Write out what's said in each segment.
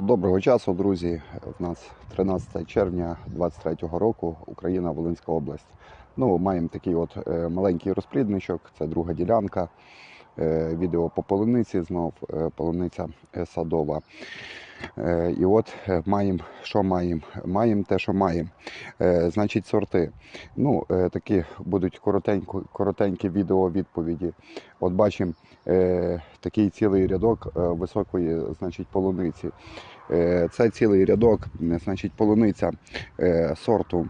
Доброго часу, друзі. У нас 13 червня 23-го року, Україна, Волинська область. Ну, маємо такий от е, маленький розплідничок, це друга ділянка. Е, Відео по полуниці, знов е, полуниця садова. Е, І от е, маємо, що маємо? Маємо те, що маємо. Е, Значить, сорти. Ну, такі будуть коротенько, коротенькі відео відповіді. От бачимо такий цілий рядок високої значить, полуниці. Це цілий рядок, значить, полуниця сорту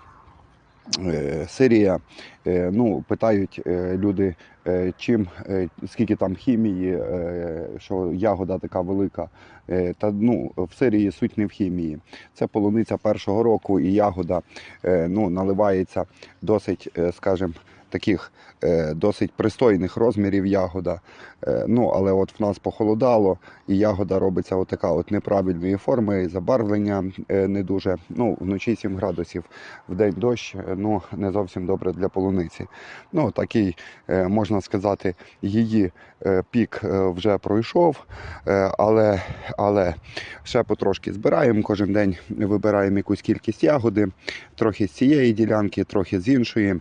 Сирія. Е, Ну, питають е, люди, е, чим, е, скільки там хімії, е, що ягода така велика. Е, Та ну, в Сирії суть не в хімії. Це полуниця першого року, і ягода е, ну, наливається досить, е, скажімо, таких е, досить пристойних розмірів ягода. Е, Ну, але от в нас похолодало, і ягода робиться отака от неправильної форми, і забарвлення е, не дуже. Ну, вночі 7 градусів, в день дощ, ну не зовсім добре для полуниці. Ну, такий, можна сказати, її пік вже пройшов, але, але ще потрошки збираємо. Кожен день вибираємо якусь кількість ягоди, трохи з цієї ділянки, трохи з іншої.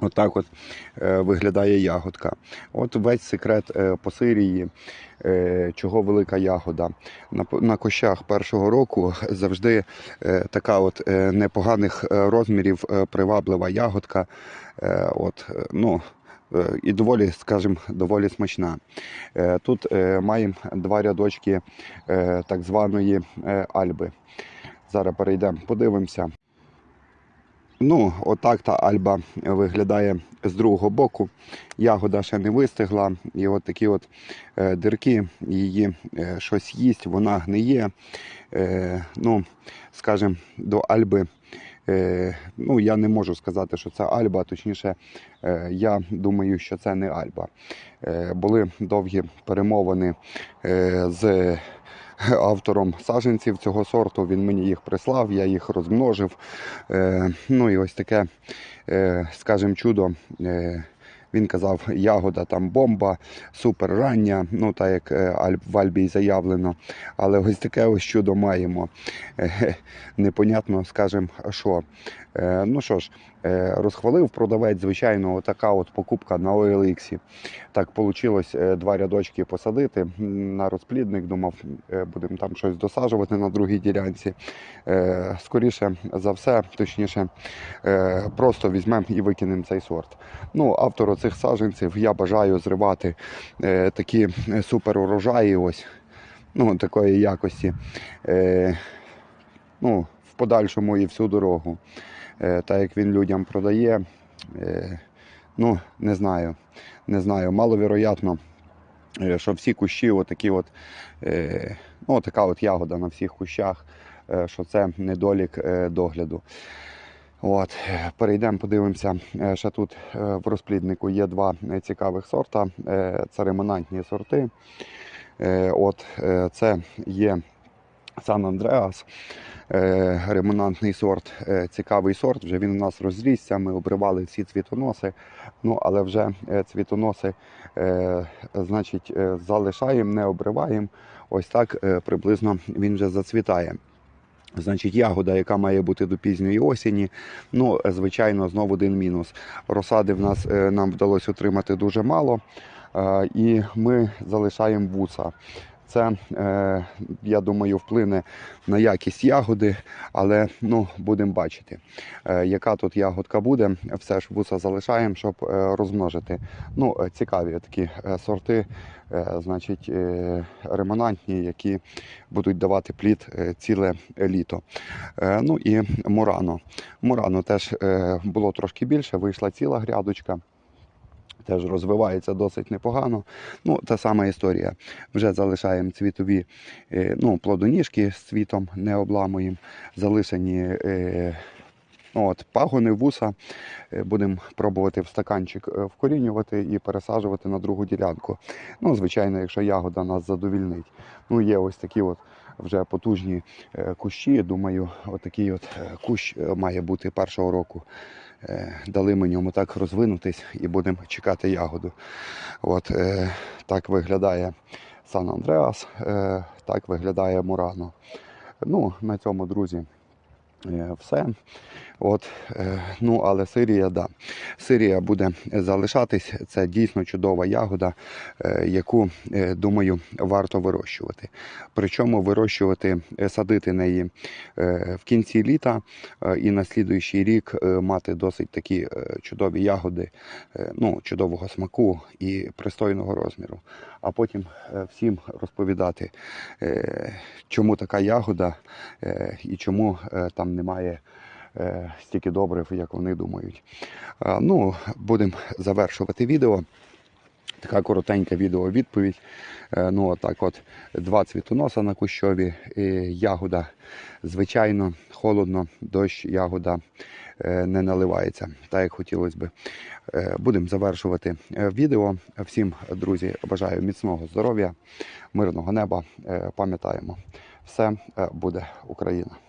Отак от е, виглядає ягодка. От весь секрет е, по Сирії, е, чого велика ягода. На, кощах першого року завжди така от непоганих розмірів приваблива ягодка. От, ну, і доволі, скажімо, доволі смачна. Тут маємо два рядочки так званої альби. Зараз перейдемо, подивимося. Ну, отак та альба виглядає з другого боку. Ягода ще не вистигла, і от такі от е, дирки, її е, щось їсть, вона гниє. Е, ну, скажімо, до альби. Ну, я не можу сказати, що це Альба, точніше, я думаю, що це не Альба. Були довгі перемовини з автором саженців цього сорту. Він мені їх прислав, я їх розмножив. Е, ну і ось таке, е, скажімо, чудо. Е, він казав, ягода там бомба, супер рання, ну так як в Альбі заявлено. Але ось таке ось чудо маємо. Непонятно, скажімо, що. Е, ну що ж, е, розхвалив продавець, звичайно, отака от покупка на OLX. Так вийшло два рядочки посадити на розплідник. Думав, е, будемо там щось досаджувати на другій ділянці. Е, Скоріше за все, точніше, е, просто візьмемо і викинемо цей сорт. Ну, автору цих саджанців я бажаю зривати е, такі е, супер урожаї, ось ну, такої якості. Е, ну, в подальшому і всю дорогу. Е, так як він людям продає, е, ну, не знаю. Не знаю, маловероятно, е, що всі кущі, отакі от, ну, така от ягода на всіх кущах, що це недолік догляду. От, перейдемо, подивимося. Ще тут в розпліднику є два цікавих сорта. Це ремонантні сорти. От, це є Сан Андреас, е, ремонантний сорт, е, цікавий сорт. Вже він у нас розрісся. Ми обривали всі цвітоноси. Ну, але вже е, цвітоноси, значить, залишаємо, не обриваємо. Ось так приблизно він вже зацвітає. Значить, ягода, яка має бути до пізньої осені. Ну, звичайно, знову один мінус. Розсади в нас нам вдалося отримати дуже мало, і ми залишаємо вуса. Це, е, я думаю, вплине на якість ягоди, але ну, будемо бачити, е, яка тут ягодка буде. Все ж вуса залишаємо, щоб е, розмножити. Ну, цікаві такі сорти, значить, ремонантні, які будуть давати плід ціле літо. Ну і Мурано. Мурано теж було трошки більше, вийшла ціла грядочка. Теж розвивається досить непогано. Ну, та сама історія. Вже залишаємо цвітові е, ну, плодоніжки з цвітом, не обламуємо. Залишені е, от, пагони, вуса. Е, Будемо пробувати в стаканчик вкорінювати і пересаджувати на другу ділянку. Ну, звичайно, якщо ягода нас задовільнить. Ну, є ось такі от вже потужні кущі. кущі. Думаю, отакий от е, кущ е, має бути першого року. Е, Дали ми ньому так розвинутись і будемо чекати ягоду. От е, так виглядає Сан Андреас. Е, Так виглядає Мурано. Ну, на цьому, друзі, е, все. От, е, ну, але Сирія, да. Сирія буде залишатись. Це дійсно чудова ягода, е, яку, е, думаю, варто вирощувати. Причому вирощувати, садити неї в кінці літа і на слідуючий рік мати досить такі чудові ягоди, ну, чудового смаку і пристойного розміру. А потім всім розповідати, чому така ягода і чому там немає стільки добрив, як вони думають. Е, Ну, будемо завершувати відео. Така коротенька відео-відповідь. Е, Ну, отак от два цвітоноса на кущові, ягода, звичайно, холодно, дощ, ягода е, не наливається, так як хотілося би. Е, Будемо завершувати е, відео. Всім, друзі, бажаю міцного здоров'я, мирного неба. Е, Пам'ятаємо, все е, буде Україна.